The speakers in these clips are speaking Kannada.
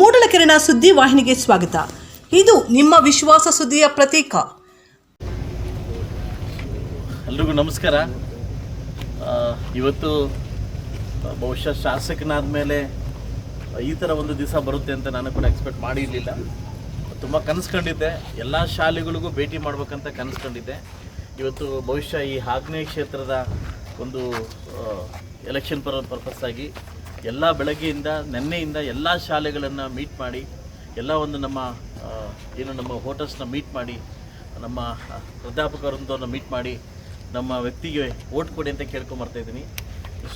ಮೂಡಲಕೆರೆನ ಸುದ್ದಿ ವಾಹಿನಿಗೆ ಸ್ವಾಗತ. ಇದು ನಿಮ್ಮ ವಿಶ್ವಾಸ ಸುದ್ದಿಯ ಪ್ರತೀಕ. ಎಲ್ರಿಗೂ ನಮಸ್ಕಾರ. ಇವತ್ತು ಬಹುಶಃ ಶಾಸಕನಾದ ಮೇಲೆ ಈ ಥರ ಒಂದು ದಿವಸ ಬರುತ್ತೆ ಅಂತ ನಾನು ಕೂಡ ಎಕ್ಸ್ಪೆಕ್ಟ್ ಮಾಡಿರಲಿಲ್ಲ. ತುಂಬ ಕನಸ್ಕೊಂಡಿದ್ದೆ ಎಲ್ಲ ಶಾಲೆಗಳಿಗೂ ಭೇಟಿ ಮಾಡ್ಬೇಕಂತ ಕನಸ್ಕೊಂಡಿದ್ದೆ ಇವತ್ತು ಬಹುಶಃ ಈ ಆಗ್ನೇಯ ಕ್ಷೇತ್ರದ ಒಂದು ಎಲೆಕ್ಷನ್ ಪರ್ ಪರ್ಪಸ್ ಆಗಿ ಎಲ್ಲ ಬೆಳಗ್ಗೆಯಿಂದ, ನಿನ್ನೆಯಿಂದ ಎಲ್ಲ ಶಾಲೆಗಳನ್ನು ಮೀಟ್ ಮಾಡಿ, ಎಲ್ಲ ಒಂದು ನಮ್ಮ ಏನು ನಮ್ಮ ವೋಟರ್ಸ್ನ ಮೀಟ್ ಮಾಡಿ, ನಮ್ಮ ಪ್ರಾಧ್ಯಾಪಕರೊಂದನ್ನು ಮೀಟ್ ಮಾಡಿ, ನಮ್ಮ ವ್ಯಕ್ತಿಗೆ ಓಟ್ ಕೊಡಿ ಅಂತ ಕೇಳ್ಕೊಂಬರ್ತಾಯಿದ್ದೀನಿ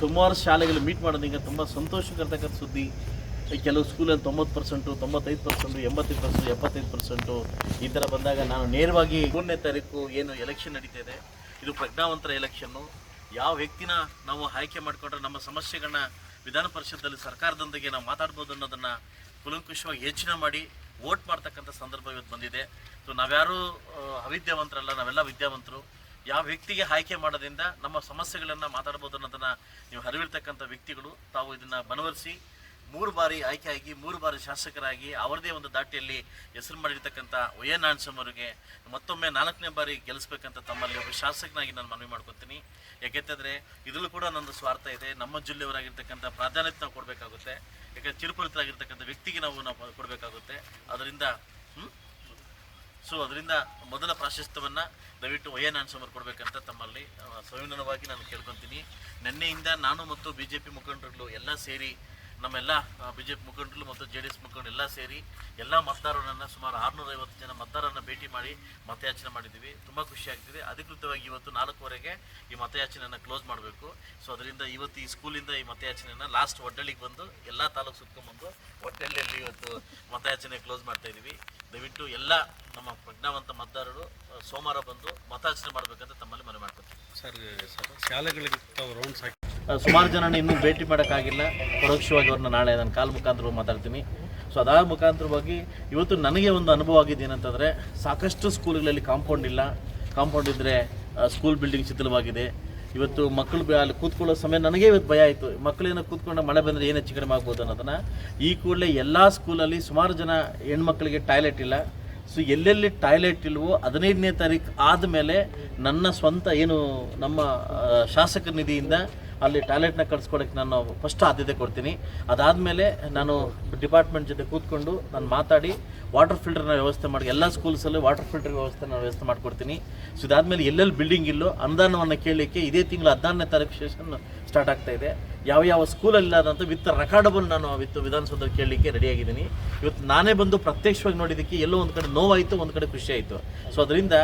ಸುಮಾರು ಶಾಲೆಗಳು ಮೀಟ್ ಮಾಡೋದೀಗ ತುಂಬ ಸಂತೋಷಕರ್ತಕ್ಕಂಥ ಸುದ್ದಿ. ಕೆಲವು ಸ್ಕೂಲಲ್ಲಿ ತೊಂಬತ್ತು ಪರ್ಸೆಂಟು ತೊಂಬತ್ತೈದು ಪರ್ಸೆಂಟು ಎಂಬತ್ತೈದು ಪರ್ಸೆಂಟ್ ಎಪ್ಪತ್ತೈದು ಪರ್ಸೆಂಟು ಈ ಥರ ಬಂದಾಗ ನಾನು ನೇರವಾಗಿ ಮೂರನೇ ತಾರೀಕು ಏನು ಎಲೆಕ್ಷನ್ ನಡೀತಾ ಇದೆ ಇದು ಪ್ರಜ್ಞಾವಂತರ ಎಲೆಕ್ಷನ್ನು ಯಾವ ವ್ಯಕ್ತಿನ ನಾವು ಆಯ್ಕೆ ಮಾಡಿಕೊಂಡ್ರೆ ನಮ್ಮ ಸಮಸ್ಯೆಗಳನ್ನ ವಿಧಾನ ಪರಿಷತ್ತಲ್ಲಿ ಸರ್ಕಾರದೊಂದಿಗೆ ನಾವು ಮಾತಾಡ್ಬೋದು ಅನ್ನೋದನ್ನು ಕುಲಂಕುಷವಾಗಿ ಯೋಚನೆ ಮಾಡಿ ವೋಟ್ ಮಾಡ್ತಕ್ಕಂಥ ಸಂದರ್ಭ ಇವತ್ತು ಬಂದಿದೆ. ಸೊ ನಾವ್ಯಾರು ಅವಿದ್ಯಾವಂತರಲ್ಲ, ನಾವೆಲ್ಲ ವಿದ್ಯಾವಂತರು. ಯಾವ ವ್ಯಕ್ತಿಗೆ ಆಯ್ಕೆ ಮಾಡೋದ್ರಿಂದ ನಮ್ಮ ಸಮಸ್ಯೆಗಳನ್ನು ಮಾತಾಡ್ಬೋದು ಅನ್ನೋದನ್ನು ನೀವು ಅರಿವಿರ್ತಕ್ಕಂಥ ವ್ಯಕ್ತಿಗಳು ತಾವು ಇದನ್ನು ಮನವರಿಸಿ ಮೂರು ಬಾರಿ ಆಯ್ಕೆಯಾಗಿ, ಮೂರು ಬಾರಿ ಶಾಸಕರಾಗಿ ಅವರದೇ ಒಂದು ದಾಟಿಯಲ್ಲಿ ಹೆಸರು ಮಾಡಿರ್ತಕ್ಕಂಥ ಅವರಿಗೆ ಮತ್ತೊಮ್ಮೆ ನಾಲ್ಕನೇ ಬಾರಿ ಗೆಲ್ಲಿಸ್ಬೇಕಂತ ತಮ್ಮಲ್ಲಿ ಒಬ್ಬ ಶಾಸಕನಾಗಿ ನಾನು ಮನವಿ ಮಾಡ್ಕೊತೀನಿ. ಯಾಕೆಂತಂದರೆ ಇದರಲ್ಲೂ ಕೂಡ ನನ್ನದು ಸ್ವಾರ್ಥ ಇದೆ. ನಮ್ಮ ಜಿಲ್ಲೆಯವರಾಗಿರ್ತಕ್ಕಂಥ ಪ್ರಾಧಾನ್ಯತೆ ನಾವು ಕೊಡಬೇಕಾಗುತ್ತೆ. ಯಾಕಂದರೆ ಚಿರುಪರಿತರಾಗಿರ್ತಕ್ಕಂಥ ವ್ಯಕ್ತಿಗೆ ನಾವು ನಾವು ಕೊಡಬೇಕಾಗುತ್ತೆ. ಅದರಿಂದ? ಸೊ ಅದರಿಂದ ಮೊದಲ ಪ್ರಾಶಸ್ತ್ಯವನ್ನು ದಯವಿಟ್ಟು ವೈ ಎನ್ ಕೊಡಬೇಕಂತ ತಮ್ಮಲ್ಲಿ ಸಂವಿಧಾನವಾಗಿ ನಾನು ಕೇಳ್ಕೊತೀನಿ. ನಿನ್ನೆಯಿಂದ ನಾನು ಮತ್ತು ಬಿ ಜೆ ಪಿ ಮುಖಂಡರುಗಳು ಎಲ್ಲ ಸೇರಿ ನಮ್ಮೆಲ್ಲ ಬಿ ಜೆ ಪಿ ಮುಖಂಡರು ಮತ್ತು ಜೆ ಡಿ ಎಸ್ ಮುಖಂಡರು ಎಲ್ಲ ಸೇರಿ ಎಲ್ಲ ಮತದಾರರನ್ನು ಸುಮಾರು ಆರುನೂರೈವತ್ತು ಜನ ಮತದಾರರನ್ನು ಭೇಟಿ ಮಾಡಿ ಮತಯಾಚನೆ ಮಾಡಿದ್ದೀವಿ. ತುಂಬ ಖುಷಿ ಆಗ್ತಿದೆ. ಅಧಿಕೃತವಾಗಿ ಇವತ್ತು ನಾಲ್ಕುವರೆಗೆ ಈ ಮತಯಾಚನೆಯನ್ನು ಕ್ಲೋಸ್ ಮಾಡಬೇಕು. ಸೊ ಅದರಿಂದ ಇವತ್ತು ಈ ಸ್ಕೂಲಿಂದ ಈ ಮತಯಾಚನೆಯನ್ನು ಲಾಸ್ಟ್ ಒಡ್ಡಳಿಗೆ ಬಂದು ಎಲ್ಲ ತಾಲೂಕು ಸುತ್ಕೊಂಡ್ಬಂದು ಒಟ್ಟಳ್ಳಿಯಲ್ಲಿ ಇವತ್ತು ಮತಯಾಚನೆ ಕ್ಲೋಸ್ ಮಾಡ್ತಾ ಇದ್ದೀವಿ. ದಯವಿಟ್ಟು ಎಲ್ಲ ನಮ್ಮ ಪ್ರಜ್ಞಾವಂತ ಮತದಾರರು ಸೋಮವಾರ ಬಂದು ಮತಯಾಚನೆ ಮಾಡಬೇಕಂತ ತಮ್ಮಲ್ಲಿ ಮನವಿ ಮಾಡ್ಕೊತೀವಿ ಸರ್, ಶಾಲೆಗಳಿಗೆ ಸುಮಾರು ಜನ ಇನ್ನೂ ಭೇಟಿ ಮಾಡೋಕ್ಕಾಗಿಲ್ಲ. ಪರೋಕ್ಷವಾಗಿ ಅವ್ರನ್ನ ನಾಳೆ ನಾನು ಕಾಲ್ ಮುಖಾಂತರ ಮಾತಾಡ್ತೀನಿ. ಸೊ ಅದಾದ ಮುಖಾಂತರವಾಗಿ ಇವತ್ತು ನನಗೆ ಒಂದು ಅನುಭವ ಆಗಿದೆ ಏನಂತಂದರೆ, ಸಾಕಷ್ಟು ಸ್ಕೂಲ್ಗಳಲ್ಲಿ ಕಾಂಪೌಂಡ್ ಇಲ್ಲ. ಕಾಂಪೌಂಡ್ ಇದ್ದರೆ ಸ್ಕೂಲ್ ಬಿಲ್ಡಿಂಗ್ ಶಿಥಿಲವಾಗಿದೆ. ಇವತ್ತು ಮಕ್ಕಳು ಅಲ್ಲಿ ಕೂತ್ಕೊಳ್ಳೋ ಸಮಯ ನನಗೆ ಇವತ್ತು ಭಯ ಆಯಿತು. ಮಕ್ಕಳೇನೋ ಕೂತ್ಕೊಂಡು ಮಳೆ ಬಂದರೆ ಏನು ಹೆಚ್ಚು ಕಡಿಮೆ ಆಗ್ಬೋದು ಅನ್ನೋದನ್ನು ಈ ಕೂಡಲೇ ಎಲ್ಲ ಸ್ಕೂಲಲ್ಲಿ ಸುಮಾರು ಜನ ಹೆಣ್ಮಕ್ಳಿಗೆ ಟಾಯ್ಲೆಟ್ ಇಲ್ಲ. ಸೊ ಎಲ್ಲೆಲ್ಲಿ ಟಾಯ್ಲೆಟ್ ಇಲ್ವೋ ಹದಿನೈದನೇ ತಾರೀಕು ಆದಮೇಲೆ ನನ್ನ ಸ್ವಂತ ಏನು ನಮ್ಮ ಶಾಸಕ ನಿಧಿಯಿಂದ ಅಲ್ಲಿ ಟ್ಯಾಲೆಂಟ್ನ ಕಟ್ಸ್ಕೊಡಕ್ಕೆ ನಾನು ಫಸ್ಟ್ ಆದ್ಯತೆ ಕೊಡ್ತೀನಿ. ಅದಾದಮೇಲೆ ನಾನು ಡಿಪಾರ್ಟ್ಮೆಂಟ್ ಜೊತೆ ಕೂತ್ಕೊಂಡು ನಾನು ಮಾತಾಡಿ ವಾಟರ್ ಫಿಲ್ಟರ್ನ ವ್ಯವಸ್ಥೆ ಮಾಡಿ, ಎಲ್ಲ ಸ್ಕೂಲ್ಸಲ್ಲೂ ವಾಟರ್ ಫಿಲ್ಟರ್ ವ್ಯವಸ್ಥೆ ನಾನು ವ್ಯವಸ್ಥೆ ಮಾಡಿಕೊಡ್ತೀನಿ. ಸೊ ಇದಾದಮೇಲೆ ಎಲ್ಲೆಲ್ಲಿ ಬಿಲ್ಡಿಂಗ್ ಇಲ್ಲೋ, ಅನುದಾನವನ್ನು ಕೇಳಲಿಕ್ಕೆ ಇದೇ ತಿಂಗಳು ಹದಿನಾರನೇ ತಾರೀಕು ಸೆಷನ್ ಸ್ಟಾರ್ಟ್ ಆಗ್ತಾ ಇದೆ. ಯಾವ ಯಾವ ಸ್ಕೂಲಲ್ಲಿ ಇಲ್ಲದಂಥ ವಿತ್ ರೆಕಾರ್ಡಬಲ್ ನಾನು ವಿತ್ ವಿಧಾನಸೌಧದಲ್ಲಿ ಕೇಳಲಿಕ್ಕೆ ರೆಡಿಯಾಗಿದ್ದೀನಿ. ಇವತ್ತು ನಾನೇ ಬಂದು ಪ್ರತ್ಯಕ್ಷವಾಗಿ ನೋಡಿದ್ದಕ್ಕೆ ಎಲ್ಲೋ ಒಂದು ಕಡೆ ನೋವಾಯಿತು, ಒಂದು ಕಡೆ ಖುಷಿ ಆಯಿತು. ಸೊ ಅದರಿಂದ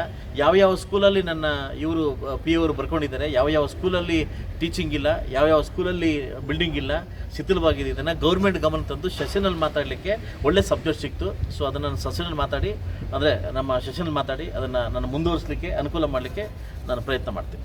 ಯಾವ ಯಾವ ಸ್ಕೂಲಲ್ಲಿ ನನ್ನ ಇವರು ಪಿ ಅವರು ಬರ್ಕೊಂಡಿದ್ದಾರೆ, ಯಾವ ಯಾವ ಸ್ಕೂಲಲ್ಲಿ ಟೀಚಿಂಗ್ ಇಲ್ಲ, ಯಾವ ಯಾವ ಸ್ಕೂಲಲ್ಲಿ ಬಿಲ್ಡಿಂಗ್ ಇಲ್ಲ ಶಿಥಿಲವಾಗಿದೆ ಇದನ್ನು ಗೌರ್ಮೆಂಟ್ ಗಮನ ತಂದು ಸೆಷನಲ್ಲಿ ಮಾತಾಡಲಿಕ್ಕೆ ಒಳ್ಳೆ ಸಬ್ಜೆಕ್ಟ್ ಸಿಕ್ತು. ಸೊ ಅದನ್ನು ನಾನು ಸೆಷನಲ್ಲಿ ಮಾತಾಡಿ, ಅಂದರೆ ನಮ್ಮ ಸೆಷನಲ್ಲಿ ಮಾತಾಡಿ, ಅದನ್ನು ನಾನು ಮುಂದುವರಿಸಲಿಕ್ಕೆ, ಅನುಕೂಲ ಮಾಡಲಿಕ್ಕೆ ನಾನು ಪ್ರಯತ್ನ ಮಾಡ್ತೀನಿ.